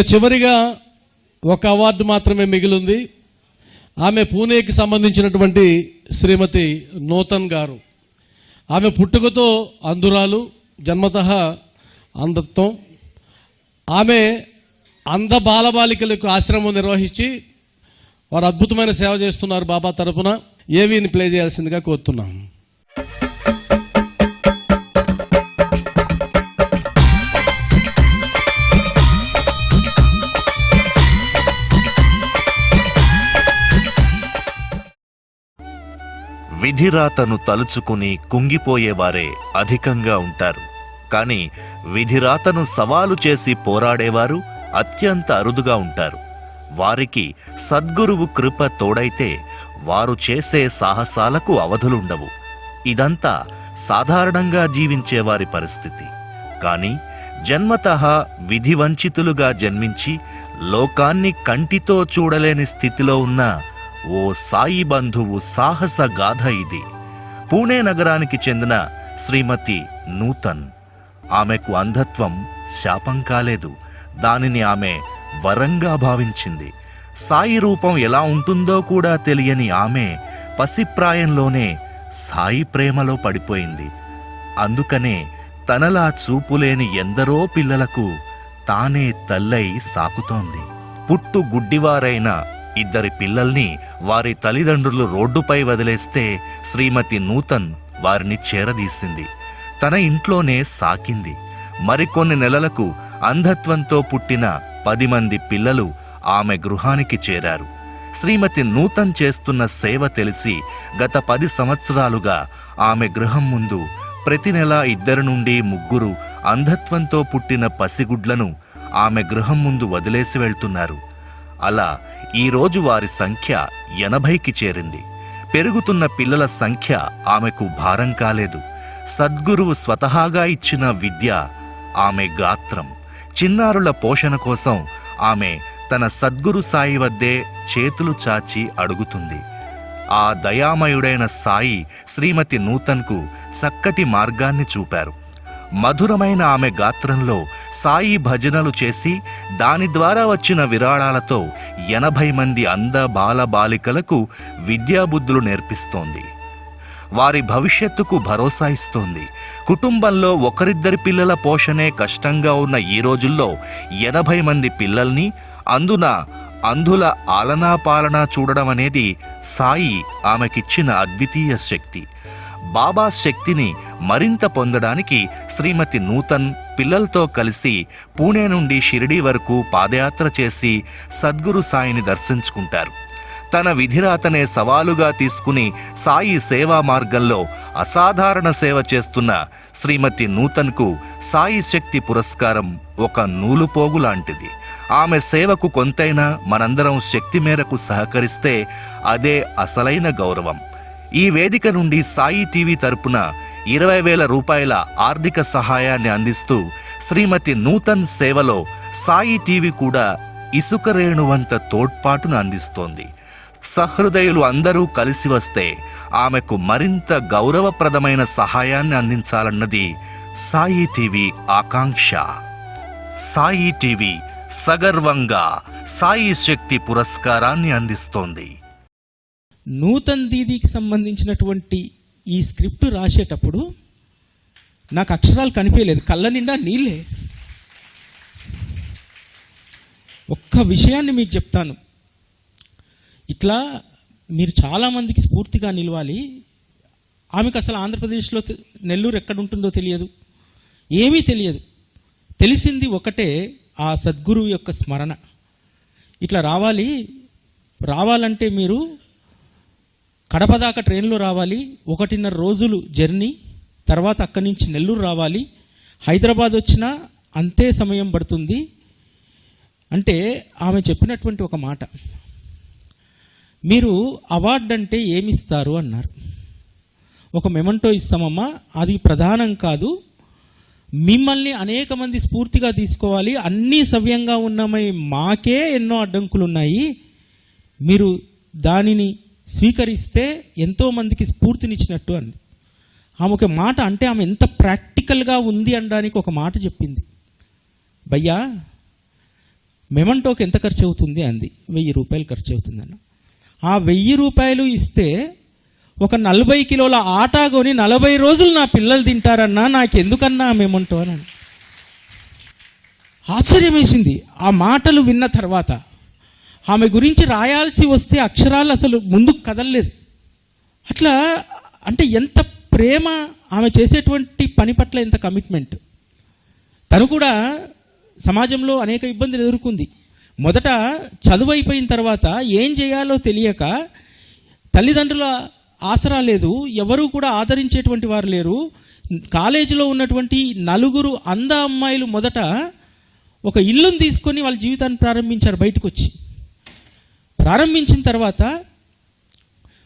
ఇంకా చివరిగా ఒక అవార్డు మాత్రమే మిగిలింది. ఆమె పూణేకి సంబంధించినటువంటి శ్రీమతి నూతన్ గారు. ఆమె పుట్టుకతో అంధురాలు జన్మత అంధత్వం. ఆమె అంధ బాలబాలికలకు ఆశ్రమం నిర్వహించి వారు అద్భుతమైన సేవ చేస్తున్నారు బాబా తరపున. ఏవీని ప్లే చేయాల్సిందిగా కోరుతున్నాం. విధిరాతను తలుచుకుని కుంగిపోయేవారే అధికంగా ఉంటారు. కాని విధిరాతను సవాలు చేసి పోరాడేవారు అత్యంత అరుదుగా ఉంటారు. వారికి సద్గురువు కృప తోడైతే వారు చేసే సాహసాలకు అవధులుండవు. ఇదంతా సాధారణంగా జీవించేవారి పరిస్థితి. కాని జన్మతః విధివంచితులుగా జన్మించి లోకాన్ని కంటితో చూడలేని స్థితిలో ఉన్న ఓ సాయి బంధువు సాహస గాథ ఇది. పూణే నగరానికి చెందిన శ్రీమతి నూతన్. ఆమెకు అంధత్వం శాపం కాలేదు. దానిని ఆమె వరంగా భావించింది. సాయి రూపం ఎలా ఉంటుందో కూడా తెలియని ఆమె పసిప్రాయంలోనే సాయి ప్రేమలో పడిపోయింది. అందుకనే తనలా చూపులేని ఎందరో పిల్లలకు తానే తల్లై సాకుతోంది. పుట్టు గుడ్డివారైన ఇద్దరి పిల్లల్ని వారి తల్లిదండ్రులు రోడ్డుపై వదిలేస్తే శ్రీమతి నూతన్ వారిని చేరదీసింది. తన ఇంట్లోనే సాకింది. మరికొన్ని నెలలకు అంధత్వంతో పుట్టిన పది మంది పిల్లలు ఆమె గృహానికి చేరారు. శ్రీమతి నూతన్ చేస్తున్న సేవ తెలిసి గత పది సంవత్సరాలుగా ఆమె గృహం ముందు ప్రతి నెల ఇద్దరు నుండి ముగ్గురు అంధత్వంతో పుట్టిన పసిగుడ్లను ఆమె గృహం ముందు వదిలేసి వెళ్తున్నారు. అలా ఈరోజు వారి సంఖ్య ఎనభైకి చేరింది. పెరుగుతున్న పిల్లల సంఖ్య ఆమెకు భారం కాలేదు. సద్గురువు స్వతహాగా ఇచ్చిన విద్య ఆమె గాత్రం. చిన్నారుల పోషణ కోసం ఆమె తన సద్గురు సాయి వద్దే చేతులు చాచి అడుగుతుంది. ఆ దయామయుడైన సాయి శ్రీమతి నూతన్కు చక్కటి మార్గాన్ని చూపారు. మధురమైన ఆమె గాత్రంలో సాయి భజనలు చేసి దాని ద్వారా వచ్చిన విరాళాలతో ఎనభై మంది అంద బాల బాలికలకు విద్యాబుద్ధులు నేర్పిస్తోంది. వారి భవిష్యత్తుకు భరోసా ఇస్తోంది. కుటుంబంలో ఒకరిద్దరి పిల్లల పోషణే కష్టంగా ఉన్న ఈ రోజుల్లో ఎనభై మంది పిల్లల్ని అందున అంధుల ఆలనా పాలనా చూడడం అనేది సాయి ఆమెకిచ్చిన అద్వితీయ శక్తి. బాబా శక్తిని మరింత పొందడానికి శ్రీమతి నూతన్ పిల్లలతో కలిసి పూణే నుండి షిరిడీ వరకు పాదయాత్ర చేసి సద్గురు సాయిని దర్శించుకుంటారు. తన విధిరాతనే సవాలుగా తీసుకుని సాయి సేవా మార్గంలో అసాధారణ సేవ చేస్తున్న శ్రీమతి నూతన్కు సాయి శక్తి పురస్కారం ఒక నూలుపోగు లాంటిది. ఆమె సేవకు కొంతైనా మనందరం శక్తి మేరకు సహకరిస్తే అదే అసలైన గౌరవం. ఈ వేదిక నుండి సాయి టీవీ తరపున ఇరవై వేల రూపాయల ఆర్థిక సహాయాన్ని అందిస్తూ శ్రీమతి నూతన్ సేవలో సాయి టీవీ కూడా ఇసుక రేణువంత తోడ్పాటును అందిస్తోంది. సహృదయులు అందరూ కలిసి వస్తే ఆమెకు మరింత గౌరవప్రదమైన సహాయాన్ని అందించాలన్నది సాయి టీవీ ఆకాంక్ష. సాయి టీవీ సగర్వంగా సాయి శక్తి పురస్కారాన్ని అందిస్తోంది. నూతన్ దీదీకి సంబంధించినటువంటి ఈ స్క్రిప్ట్ రాసేటప్పుడు నాకు అక్షరాలు కనిపించలేదు. కళ్ళ నిండా నీళ్ళే. ఒక్క విషయాన్ని మీకు చెప్తాను. ఇట్లా మీరు చాలామందికి స్ఫూర్తిగా నిలవాలి. ఆమెకు అసలు ఆంధ్రప్రదేశ్లో నెల్లూరు ఎక్కడ ఉంటుందో తెలియదు. ఏమీ తెలియదు. తెలిసింది ఒకటే ఆ సద్గురువు యొక్క స్మరణ. ఇట్లా రావాలి. రావాలంటే మీరు కడప దాకా ట్రైన్లో రావాలి ఒకటిన్నర రోజులు జర్నీ తర్వాత అక్కడి నుంచి నెల్లూరు రావాలి. హైదరాబాద్ వచ్చినా అంతే సమయం పడుతుంది. అంటే ఆమె చెప్పినటువంటి ఒక మాట. మీరు అవార్డు అంటే ఏమిస్తారు అన్నారు. ఒక మెమంటో ఇస్తామమ్మా అది ప్రధానం కాదు. మిమ్మల్ని అనేక మంది స్ఫూర్తిగా తీసుకోవాలి. అన్నీ సవ్యంగా ఉన్నమై మాకే ఎన్నో అడ్డంకులు ఉన్నాయి మీరు దానిని స్వీకరిస్తే ఎంతో మందికి స్ఫూర్తినిచ్చినట్టు అంది. ఆమె ఒక మాట అంటే ఆమె ఎంత ప్రాక్టికల్గా ఉంది అనడానికి ఒక మాట చెప్పింది. భయ్యా మెమంటోకి ఎంత ఖర్చు అవుతుంది? అంది. వెయ్యి రూపాయలు ఖర్చు అవుతుందన్న ఆ వెయ్యి రూపాయలు ఇస్తే ఒక నలభై కిలోల ఆటా కొని నలభై రోజులు నా పిల్లలు తింటారన్నా నాకెందుకన్నా ఆ మెమంటో అని ఆశ్చర్యం వేసింది ఆ మాటలు విన్న తర్వాత ఆమె గురించి రాయాల్సి వస్తే అక్షరాలు అసలు ముందుకు కదలలేదు. అట్లా అంటే ఎంత ప్రేమ ఆమె చేసేటువంటి పని పట్ల ఎంత కమిట్మెంట్ తను కూడా సమాజంలో అనేక ఇబ్బందులు ఎదుర్కొంది. మొదట చదువు అయిపోయిన తర్వాత ఏం చేయాలో తెలియక తల్లిదండ్రుల ఆసరా లేదు ఎవరూ కూడా ఆదరించేటువంటి వారు లేరు. కాలేజీలో ఉన్నటువంటి నలుగురు అంద అమ్మాయిలు మొదట ఒక ఇల్లును తీసుకొని వాళ్ళ జీవితాన్ని ప్రారంభించారు బయటకు వచ్చి ప్రారంభించిన తర్వాత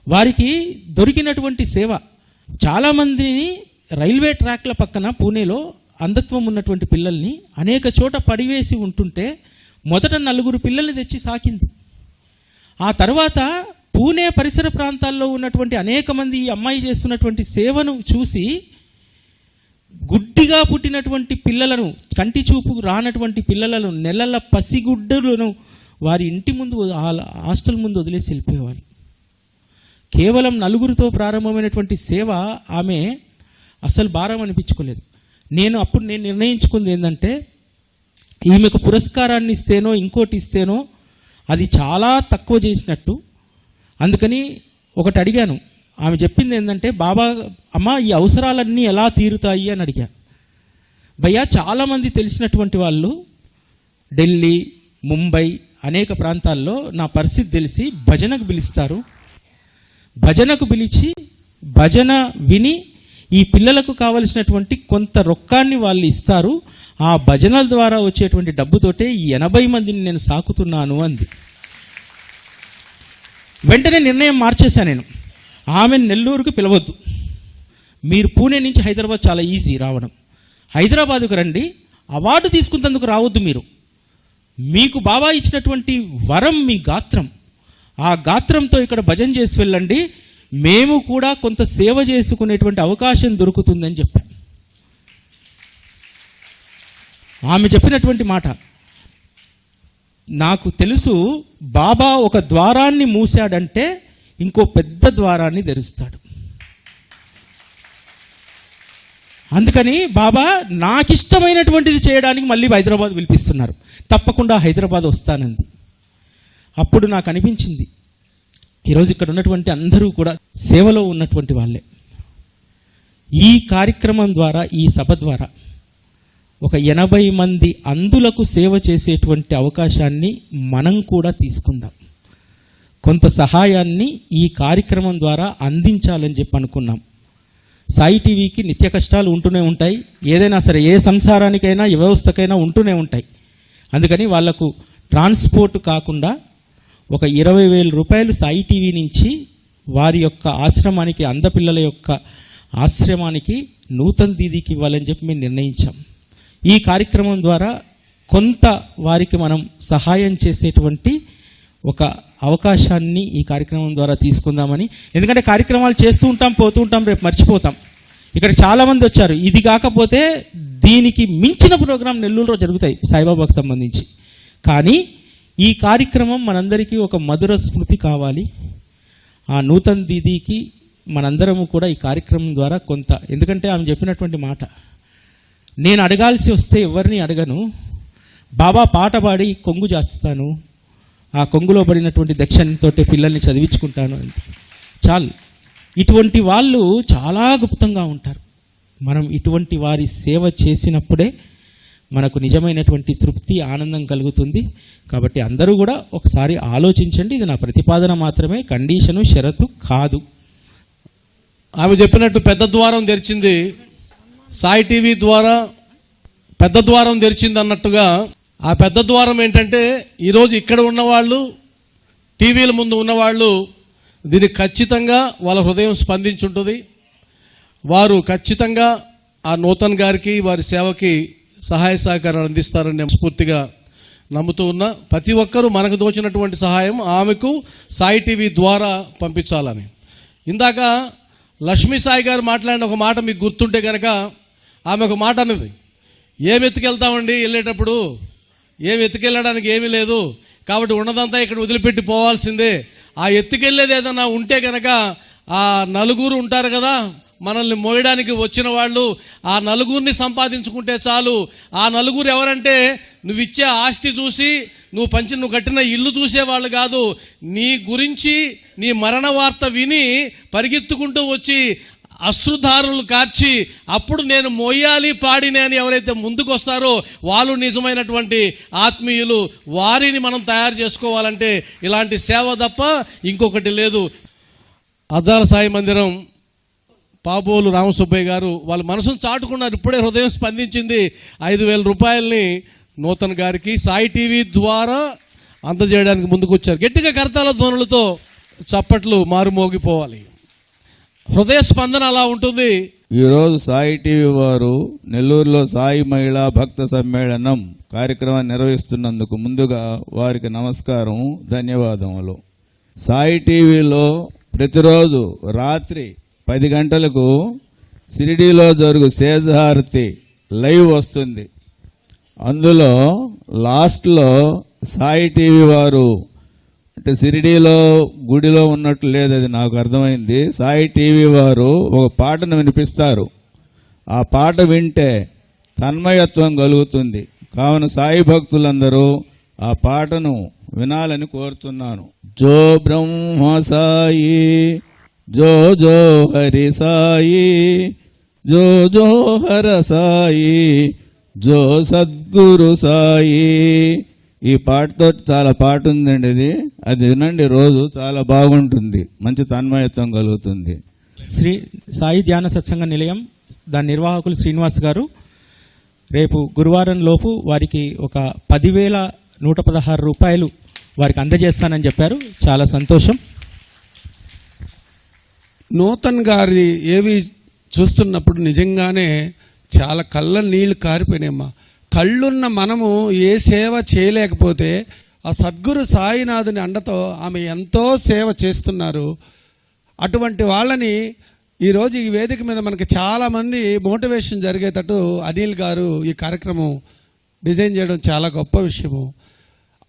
వారికి దొరికినటువంటి సేవ. చాలామందిని రైల్వే ట్రాక్ల పక్కన పూణేలో అంధత్వం ఉన్నటువంటి పిల్లల్ని అనేక చోట పడివేసి ఉంటుంటే మొదట నలుగురు పిల్లల్ని తెచ్చి సాకింది. ఆ తర్వాత పూణే పరిసర ప్రాంతాల్లో ఉన్నటువంటి అనేక మంది ఈ అమ్మాయి చేస్తున్నటువంటి సేవను చూసి గుడ్డిగా పుట్టినటువంటి పిల్లలను కంటి చూపు రానటువంటి పిల్లలను నెలల పసిగుడ్డలను వారి ఇంటి ముందు ఆ హాస్టల్ ముందు వదిలేసి వెళ్ళిపోయేవారు. కేవలం నలుగురితో ప్రారంభమైనటువంటి సేవ ఆమె అసలు భారం అనిపించుకోలేదు. నేను అప్పుడు నేను నిర్ణయించుకుంది ఏంటంటే ఈమెకు పురస్కారాన్ని ఇస్తేనో ఇంకోటి ఇస్తేనో అది చాలా తక్కువ చేసినట్టు. అందుకని ఒకటి అడిగాను. ఆమె చెప్పింది ఏంటంటే బాబా అమ్మ ఈ అవసరాలన్నీ ఎలా తీరుతాయి? అని అడిగాను భయ్యా చాలామంది తెలిసినటువంటి వాళ్ళు ఢిల్లీ ముంబై అనేక ప్రాంతాల్లో నా పరిస్థితి తెలిసి భజనకు పిలుస్తారు. భజనకు పిలిచి భజన విని ఈ పిల్లలకు కావలసినటువంటి కొంత రొక్కాన్ని వాళ్ళు ఇస్తారు. ఆ భజనల ద్వారా వచ్చేటువంటి డబ్బుతోటే ఈ ఎనభై మందిని నేను సాకుతున్నాను అంది. వెంటనే నిర్ణయం మార్చేశాను నేను. ఆమెను నెల్లూరుకు పిలవద్దు. మీరు పూణే నుంచి హైదరాబాద్ చాలా ఈజీ రావడం. హైదరాబాద్కు రండి. అవార్డు తీసుకున్నందుకు రావద్దు మీరు. మీకు బాబా ఇచ్చినటువంటి వరం మీ గాత్రం. ఆ గాత్రంతో ఇక్కడ భజన చేసి వెళ్ళండి. మేము కూడా కొంత సేవ చేసుకునేటువంటి అవకాశం దొరుకుతుందని చెప్పాను. ఆమె చెప్పినటువంటి మాట. నాకు తెలుసు బాబా ఒక ద్వారాన్ని మూసాడంటే ఇంకో పెద్ద ద్వారాన్ని తెరుస్తాడు. అందుకని బాబా నాకు ఇష్టమైనటువంటిది చేయడానికి మళ్ళీ హైదరాబాద్ పిలిపిస్తున్నారు. తప్పకుండా హైదరాబాద్ వస్తానంది. అప్పుడు నాకు అనిపించింది. ఈరోజు ఇక్కడ ఉన్నటువంటి అందరూ కూడా సేవలో ఉన్నటువంటి వాళ్ళే. ఈ కార్యక్రమం ద్వారా ఈ సభ ద్వారా ఒక ఎనభై మంది అందులకు సేవ చేసేటువంటి అవకాశాన్ని మనం కూడా తీసుకుందాం. కొంత సహాయాన్ని ఈ కార్యక్రమం ద్వారా అందించాలని చెప్పి అనుకున్నాం. సాయి టీవీకి నిత్య కష్టాలు ఉంటూనే ఉంటాయి. ఏదైనా సరే ఏ సంసారానికైనా ఏ వ్యవస్థకైనా ఉంటూనే ఉంటాయి. అందుకని వాళ్ళకు ట్రాన్స్పోర్ట్ కాకుండా ఒక ఇరవై వేల రూపాయలు సాయి టీవీ నుంచి వారి యొక్క ఆశ్రమానికి అందపిల్లల యొక్క ఆశ్రమానికి నూతన్ దీదీకి ఇవ్వాలని చెప్పి మేము నిర్ణయించాం. ఈ కార్యక్రమం ద్వారా కొంత వారికి మనం సహాయం చేసేటువంటి ఒక అవకాశాన్ని ఈ కార్యక్రమం ద్వారా తీసుకుందామని. ఎందుకంటే కార్యక్రమాలు చేస్తూ ఉంటాం పోతూ ఉంటాం రేపు మర్చిపోతాం. ఇక్కడ చాలామంది వచ్చారు. ఇది కాకపోతే దీనికి మించిన ప్రోగ్రాం నెల్లూరులో జరుగుతాయి సాయిబాబాకు సంబంధించి. కానీ ఈ కార్యక్రమం మనందరికీ ఒక మధుర స్మృతి కావాలి. ఆ నూతన్ దీదీకి మనందరము కూడా ఈ కార్యక్రమం ద్వారా కొంత ఎందుకంటే ఆమె చెప్పినటువంటి మాట నేను అడగాల్సి వస్తే ఎవరిని అడగను. బాబా పాట పాడి కొంగు జాచుతాను. ఆ కొంగులో పడినటువంటి దక్షిణతో పిల్లల్ని చదివించుకుంటాను అని చాలు. ఇటువంటి వాళ్ళు చాలా గుప్తంగా ఉంటారు. మనం ఇటువంటి వారి సేవ చేసినప్పుడే మనకు నిజమైనటువంటి తృప్తి ఆనందం కలుగుతుంది. కాబట్టి అందరూ కూడా ఒకసారి ఆలోచించండి. ఇది నా ప్రతిపాదన మాత్రమే. కండిషను షరతు కాదు. ఆమె చెప్పినట్టు పెద్ద ద్వారం తెరిచింది. సాయి టీవీ ద్వారా పెద్ద ద్వారం తెరిచింది అన్నట్టుగా ఆ పెద్ద ద్వారం ఏంటంటే ఈరోజు ఇక్కడ ఉన్నవాళ్ళు టీవీల ముందు ఉన్నవాళ్ళు దీనికి ఖచ్చితంగా వాళ్ళ హృదయం స్పందించుంటుంది. వారు ఖచ్చితంగా ఆ నూతన్ గారికి వారి సేవకి సహాయ సహకారాలు అందిస్తారని నేను స్ఫూర్తిగా నమ్ముతూ ఉన్నా. ప్రతి ఒక్కరూ మనకు దోచినటువంటి సహాయం ఆమెకు సాయి టీవీ ద్వారా పంపించాలని. ఇందాక లక్ష్మీ సాయి గారు మాట్లాడిన ఒక మాట మీకు గుర్తుంటే కనుక ఆమె ఒక మాట అన్నది. ఏమి ఎత్తుకెళ్తామండి వెళ్ళేటప్పుడు? ఏమి ఎత్తుకెళ్ళడానికి ఏమీ లేదు. కాబట్టి ఉన్నదంతా ఇక్కడ వదిలిపెట్టి పోవాల్సిందే. ఆ ఎత్తుకెళ్ళేది ఏదైనా ఉంటే కనుక ఆ నలుగురు ఉంటారు కదా మనల్ని మోయడానికి వచ్చిన వాళ్ళు ఆ నలుగురిని సంపాదించుకుంటే చాలు. ఆ నలుగురు ఎవరంటే నువ్వు ఇచ్చే ఆస్తి చూసి నువ్వు పంచి నువ్వు కట్టిన ఇల్లు చూసేవాళ్ళు కాదు. నీ గురించి నీ మరణ వార్త విని పరిగెత్తుకుంటూ వచ్చి అశ్రుధారులు కార్చి అప్పుడు నేను మోయాలి పాడినే అని ఎవరైతే ముందుకు వస్తారో వాళ్ళు నిజమైనటువంటి ఆత్మీయులు. వారిని మనం తయారు చేసుకోవాలంటే ఇలాంటి సేవ తప్ప ఇంకొకటి లేదు. అద్దాల సాయి మందిరం పాబోలు రామసుబ్బయ్య గారు వాళ్ళ మనసును చాటుకున్నారు. ఇప్పుడే హృదయం స్పందించింది. ఐదు వేల రూపాయలని నూతన్ గారికి సాయి టీవీ ద్వారా అందజేయడానికి ముందుకొచ్చారు. గట్టిగా కరతాల ధ్వనులతో చప్పట్లు మారుమోగిపోవాలి హృదయ స్పందన అలా ఉంటుంది. ఈరోజు సాయి టీవీ వారు నెల్లూరులో సాయి మహిళా భక్త సమ్మేళనం కార్యక్రమాన్ని నిర్వహిస్తున్నందుకు ముందుగా వారికి నమస్కారం ధన్యవాదములు. సాయి టీవీలో ప్రతిరోజు రాత్రి పది గంటలకు సిరిడీలో జరుగు సేజహారతి లైవ్ వస్తుంది. అందులో లాస్ట్లో సాయి టీవీ వారు అంటే సిరిడీలో గుడిలో ఉన్నట్టు లేదు అది నాకు అర్థమైంది. సాయి టీవీ వారు ఒక పాటను వినిపిస్తారు. ఆ పాట వింటే తన్మయత్వం కలుగుతుంది. కావున సాయి భక్తులందరూ ఆ పాటను వినాలని కోరుతున్నాను. జో బ్రహ్మ సాయి. జో జో హరి సాయి జో జో హర సాయి జో సద్గురు సాయి. ఈ పాటతో చాలా పాట ఉందండి ఇది. అది వినండి రోజు చాలా బాగుంటుంది మంచి తన్మయత్వం కలుగుతుంది. శ్రీ సాయి ధ్యాన సత్సంగ నిలయం దాని నిర్వాహకులు శ్రీనివాస్ గారు. రేపు గురువారం లోపు వారికి ఒక పదివేల నూట పదహారు రూపాయలు వారికి అందజేస్తానని చెప్పారు. చాలా సంతోషం. నూతన్ గారి ఏవి చూస్తున్నప్పుడు నిజంగానే చాలా కళ్ళ నీళ్ళు కారిపోయినాయమ్మా. కళ్ళున్న మనము ఏ సేవ చేయలేకపోతే ఆ సద్గురు సాయినాథుని అండతో ఆమె ఎంతో సేవ చేస్తున్నారు. అటువంటి వాళ్ళని ఈరోజు ఈ వేదిక మీద మనకి చాలామంది మోటివేషన్ జరిగేటట్టు అనిల్ గారు ఈ కార్యక్రమం డిజైన్ చేయడం చాలా గొప్ప విషయము.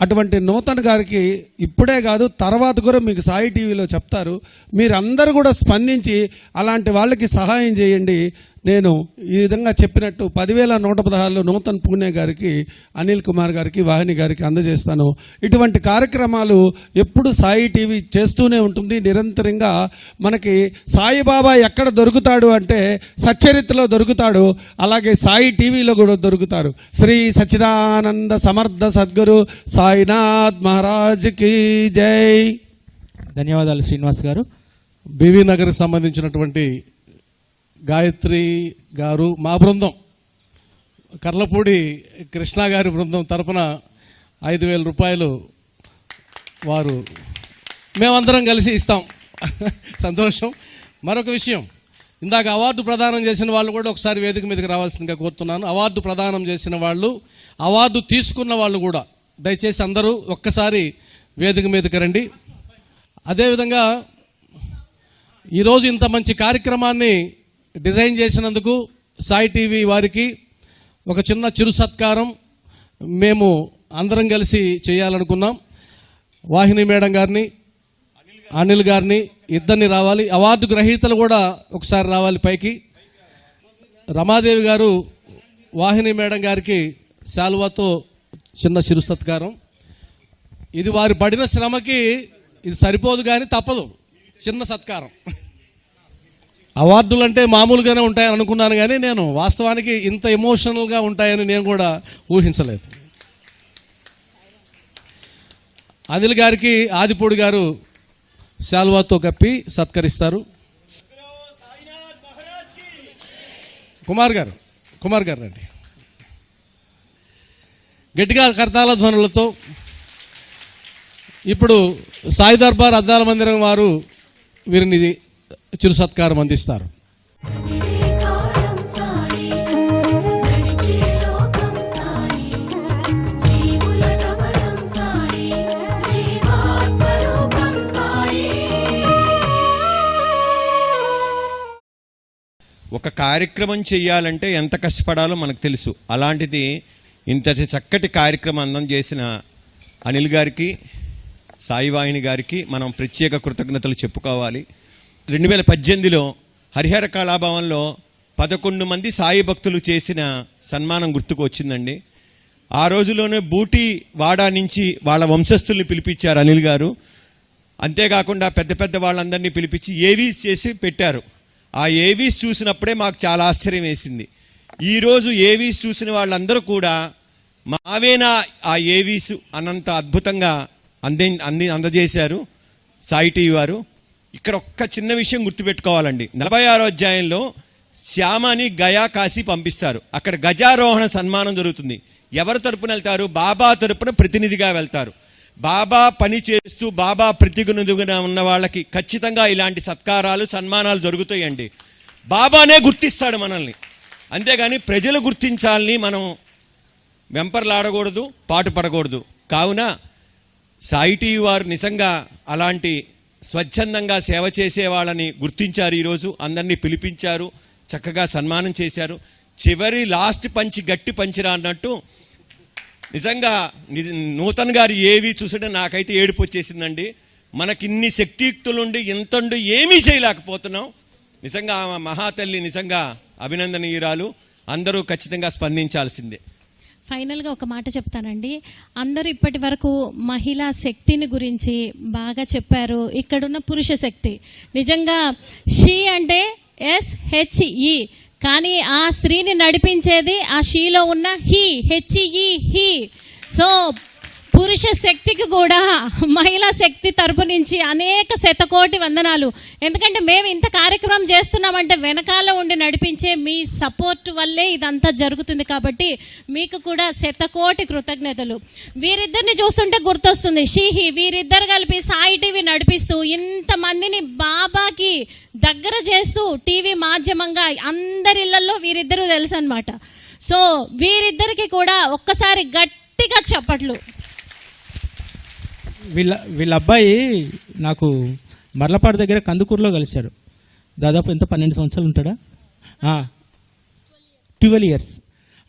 అటువంటి నూతన్ గారికి ఇప్పుడే కాదు తర్వాత కూడా మీకు సాయి టీవీలో చెప్తారు. మీరందరూ కూడా స్పందించి అలాంటి వాళ్ళకి సహాయం చేయండి. నేను ఈ విధంగా చెప్పినట్టు పదివేల నూట పదహారులో నూతన్ పూణే గారికి అనిల్ కుమార్ గారికి వాహిని గారికి అందజేస్తాను. ఇటువంటి కార్యక్రమాలు ఎప్పుడు సాయి టీవీ చేస్తూనే ఉంటుంది. నిరంతరంగా మనకి సాయిబాబా ఎక్కడ దొరుకుతాడు అంటే సచ్చరిత్రలో దొరుకుతాడు. అలాగే సాయి టీవీలో కూడా దొరుకుతారు. శ్రీ సచ్చిదానంద సమర్థ సద్గురు సాయినాథ్ మహారాజ్కి జై. ధన్యవాదాలు శ్రీనివాస్ గారు. బీవీ నగర్కి సంబంధించినటువంటి గాయత్రి గారు మా బృందం. కర్లపూడి కృష్ణ గారి బృందం తరపున ఐదు వేల రూపాయలు వారు మేమందరం కలిసి ఇస్తాం. సంతోషం. మరొక విషయం. ఇందాక అవార్డు ప్రదానం చేసిన వాళ్ళు కూడా ఒకసారి వేదిక మీదకి రావాల్సిందిగా కోరుతున్నాను. అవార్డు ప్రదానం చేసిన వాళ్ళు అవార్డు తీసుకున్న వాళ్ళు కూడా దయచేసి అందరూ ఒక్కసారి వేదిక మీదకి రండి. అదేవిధంగా ఈరోజు ఇంత మంచి కార్యక్రమాన్ని డిజైన్ చేసినందుకు సాయి టీవీ వారికి ఒక చిన్న చిరు సత్కారం మేము అందరం కలిసి చేయాలనుకున్నాం. వాహిని మేడం గారిని అనిల్ గారిని ఇద్దరిని రావాలి. అవార్డు గ్రహీతలు కూడా ఒకసారి రావాలి పైకి. రమాదేవి గారు వాహిని మేడం గారికి శాలువాతో చిన్న చిరు సత్కారం. ఇది వారి పడిన శ్రమకి ఇది సరిపోదు కానీ తప్పదు. చిన్న సత్కారం. అవార్డులు అంటే మామూలుగానే ఉంటాయని అనుకున్నాను కానీ నేను వాస్తవానికి ఇంత ఎమోషనల్గా ఉంటాయని నేను కూడా ఊహించలేదు. అనిల్ గారికి ఆదిపూడి గారు శాల్వాతో కప్పి సత్కరిస్తారు. కుమార్ గారు కుమార్ గారు రండి. గట్టిగా కర్తాల ధ్వనులతో ఇప్పుడు సాయి దర్బార్ అద్దాల మందిరం వారు వీరిని చిరు సత్కారం అందిస్తారు. ఒక కార్యక్రమం చేయాలంటే ఎంత కష్టపడాలో మనకు తెలుసు. అలాంటిది ఇంత చక్కటి కార్యక్రమం అందం చేసిన అనిల్ గారికి సాయివాహిని గారికి మనం ప్రత్యేక కృతజ్ఞతలు చెప్పుకోవాలి. రెండు వేల పద్దెనిమిదిలో హరిహర కళాభవన్లో పదకొండు మంది సాయి భక్తులు చేసిన సన్మానం గుర్తుకు వచ్చిందండి. ఆ రోజులోనే బూటి వాడా నుంచి వాళ్ళ వంశస్థుల్ని పిలిపించారు అనిల్ గారు. అంతేకాకుండా పెద్ద పెద్ద వాళ్ళందరినీ పిలిపించి ఏవీస్ చేసి పెట్టారు. ఆ ఏవీస్ చూసినప్పుడే మాకు చాలా ఆశ్చర్యం వేసింది. ఈరోజు ఏవీస్ చూసిన వాళ్ళందరూ కూడా మావేనా ఆ ఏవీస్ అన్నంత అద్భుతంగా అందే అంది అందజేశారు సాయి టీవీ వారు. ఇక్కడ ఒక్క చిన్న విషయం గుర్తుపెట్టుకోవాలండి. నలభై ఆరో అధ్యాయంలో శ్యామని గయా కాశీ పంపిస్తారు. అక్కడ గజారోహణ సన్మానం జరుగుతుంది. ఎవరి తరపున వెళ్తారు? బాబా తరపున ప్రతినిధిగా వెళ్తారు. బాబా పని చేస్తూ బాబా ప్రతినిధిగా ఉన్న వాళ్ళకి ఖచ్చితంగా ఇలాంటి సత్కారాలు సన్మానాలు జరుగుతాయండి. బాబానే గుర్తిస్తాడు మనల్ని. అంతేగాని ప్రజలు గుర్తించాలని మనం వెంపర్లాడకూడదు పాటు పడకూడదు కావున సాయిటీ వారు నిజంగా అలాంటి స్వచ్ఛందంగా సేవ చేసే వాళ్ళని గుర్తించారు ఈరోజు. అందరినీ పిలిపించారు. చక్కగా సన్మానం చేశారు. చివరి లాస్ట్ పంచి గట్టి పంచిరా అన్నట్టు నిజంగా నూతన్ గారు ఏవి చూస్తుంటే నాకైతే ఏడుపు వచ్చేసిందండి. మనకిన్ని శక్తియుక్తులుండి ఎంతండు ఏమీ చేయలేకపోతున్నాం. నిజంగా ఆమె మహాతల్లి నిజంగా అభినందనీయురాలు. అందరూ ఖచ్చితంగా స్పందించాల్సిందే. ఫైనల్గా ఒక మాట చెప్తానండి. అందరూ ఇప్పటి వరకు మహిళా శక్తిని గురించి బాగా చెప్పారు. ఇక్కడున్న పురుష శక్తి. నిజంగా షీ అంటే ఎస్ హెచ్ఈ కానీ ఆ స్త్రీని నడిపించేది ఆ షీలో ఉన్న హీ హెచ్ఈ హీ. సో పురుష శక్తికి కూడా మహిళా శక్తి తరపు నుంచి అనేక శతకోటి వందనాలు. ఎందుకంటే మేము ఇంత కార్యక్రమం చేస్తున్నామంటే వెనకాల ఉండి నడిపించే మీ సపోర్ట్ వల్లే ఇదంతా జరుగుతుంది కాబట్టి మీకు కూడా శతకోటి కృతజ్ఞతలు. వీరిద్దరిని చూస్తుంటే గుర్తొస్తుంది షీహి వీరిద్దరు కలిపి సాయి టీవీ నడిపిస్తూ ఇంతమందిని బాబాకి దగ్గర చేస్తూ టీవీ మాధ్యమంగా అందరిళ్ళలో వీరిద్దరూ తెలుసు అనమాట సో వీరిద్దరికి కూడా ఒక్కసారి గట్టిగా చప్పట్లు. వీళ్ళ వీళ్ళ అబ్బాయి నాకు మర్లపాడు దగ్గర కందుకూరులో కలిశాడు. దాదాపు ఎంత పన్నెండు సంవత్సరాలు ఉంటాడా? Twelve years.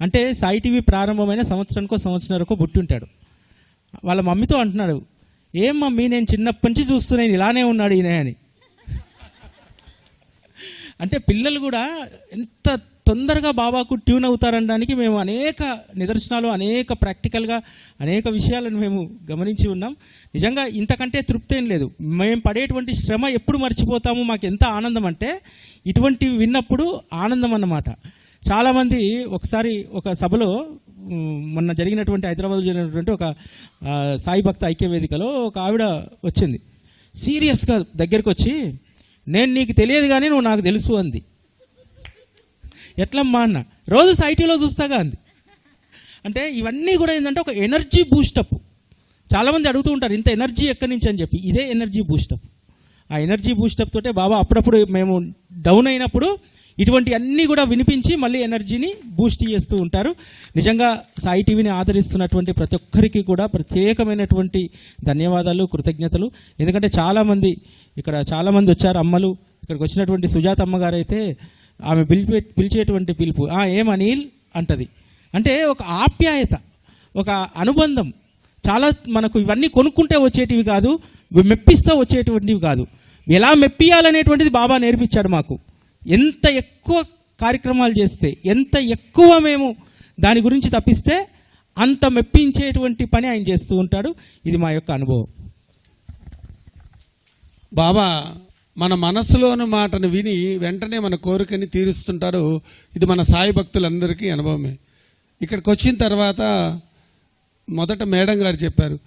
అంటే సాయి టీవీ ప్రారంభమైన సంవత్సరానికో సంవత్సరానికో పుట్టి ఉంటాడు. వాళ్ళ మమ్మీతో అంటున్నాడు ఏం మమ్మీ నేను చిన్నప్పటి నుంచి చూస్తున్నాను ఇలానే ఉన్నాడు ఈయన అని. అంటే పిల్లలు కూడా ఎంత తొందరగా బాబాకు ట్యూన్ అవుతారనడానికి మేము అనేక నిదర్శనాలు అనేక ప్రాక్టికల్గా అనేక విషయాలను మేము గమనించి ఉన్నాం. నిజంగా ఇంతకంటే తృప్తి ఏం లేదు. మేము పడేటువంటి శ్రమ ఎప్పుడు మర్చిపోతాము? మాకు ఎంత ఆనందం అంటే ఇటువంటివి విన్నప్పుడు ఆనందం అన్నమాట. చాలామంది ఒకసారి ఒక సభలో మొన్న జరిగినటువంటి హైదరాబాద్లో జరిగినటువంటి ఒక సాయి భక్త ఐక్య వేదికలో ఒక ఆవిడ వచ్చింది. సీరియస్గా దగ్గరికి వచ్చి నేను నీకు తెలియదు కానీ నువ్వు నాకు తెలుసు అంది. ఎట్లమ్మా అన్న? రోజు సైటీలో చూస్తాగా అంది. అంటే ఇవన్నీ కూడా ఏంటంటే ఒక ఎనర్జీ బూస్టప్ చాలామంది అడుగుతూ ఉంటారు ఇంత ఎనర్జీ ఎక్కడి నుంచి అని చెప్పి. ఇదే ఎనర్జీ బూస్టప్ ఆ ఎనర్జీ బూస్టప్ తోటే బాబా అప్పుడప్పుడు మేము డౌన్ అయినప్పుడు ఇటువంటి అన్నీ కూడా వినిపించి మళ్ళీ ఎనర్జీని బూస్ట్ చేస్తూ ఉంటారు. నిజంగా సాయి టీవీని ఆదరిస్తున్నటువంటి ప్రతి ఒక్కరికి కూడా ప్రత్యేకమైనటువంటి ధన్యవాదాలు కృతజ్ఞతలు. ఎందుకంటే చాలామంది ఇక్కడ చాలామంది వచ్చారు అమ్మలు. ఇక్కడికి వచ్చినటువంటి సుజాత అమ్మగారు అయితే ఆమె పిలిపే పిలిచేటువంటి పిలుపు. "ఆ, ఏం అనిల్ అంటది. అంటే ఒక ఆప్యాయత ఒక అనుబంధం. చాలా మనకు ఇవన్నీ కొనుక్కుంటే వచ్చేటివి కాదు మెప్పిస్తూ వచ్చేటువంటివి కాదు. ఎలా మెప్పియాలనేటువంటిది బాబా నేర్పించాడు మాకు. ఎంత ఎక్కువ కార్యక్రమాలు చేస్తే ఎంత ఎక్కువ మేము దాని గురించి తప్పిస్తే అంత మెప్పించేటువంటి పని ఆయన చేస్తూ ఉంటాడు. ఇది మా యొక్క అనుభవం. బాబా మన మనసులోని మాటను విని వెంటనే మన కోరికని తీరుస్తుంటాడు. ఇది మన సాయి భక్తులందరికీ అనుభవమే. ఇక్కడికి వచ్చిన తర్వాత మొదట మేడం గారు చెప్పారు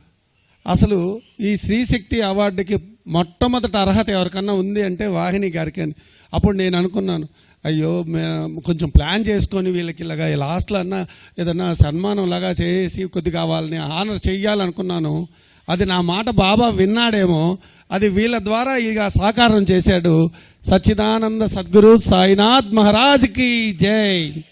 అసలు ఈ స్త్రీశక్తి అవార్డుకి మొట్టమొదట అర్హత ఎవరికన్నా ఉంది అంటే వాహిని గారికి అని. అప్పుడు నేను అనుకున్నాను అయ్యో మే కొంచెం ప్లాన్ చేసుకొని వీళ్ళకి ఇలాగా లాస్ట్లో అన్న ఏదన్నా సన్మానం లాగా చేసి కొద్దిగా వాళ్ళని ఆనర్ చెయ్యాలనుకున్నాను. అది నా మాట బాబా విన్నాడేమో అది వీళ్ళ ద్వారా ఇక సాకారం చేశాడు. సచ్చిదానంద సద్గురు సాయినాథ్ మహారాజ్కి జై.